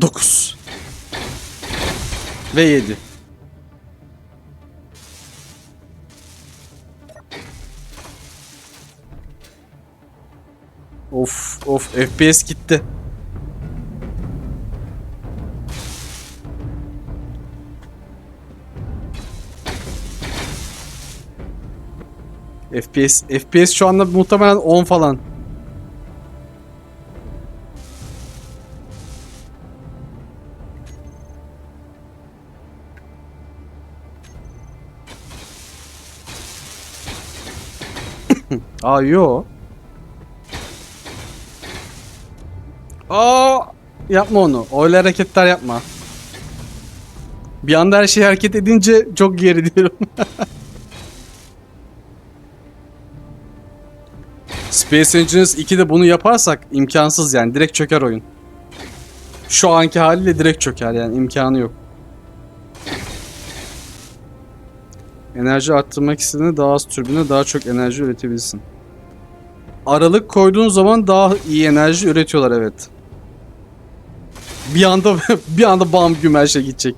9 ve 7. Of of FPS gitti. FPS FPS şu anda muhtemelen 10 falan. Aa yo. Aa yapma onu. Öyle hareketler yapma. Bir anda her şey hareket edince çok geri diyorum. Space Engineers 2'de bunu yaparsak imkansız yani direkt çöker oyun. Şu anki haliyle direkt çöker yani imkanı yok. Enerji arttırmak istediğinde daha az türbine daha çok enerji üretebilirsin. Aralık koyduğun zaman daha iyi enerji üretiyorlar evet. Bir anda bir anda bam güm her şey gidecek.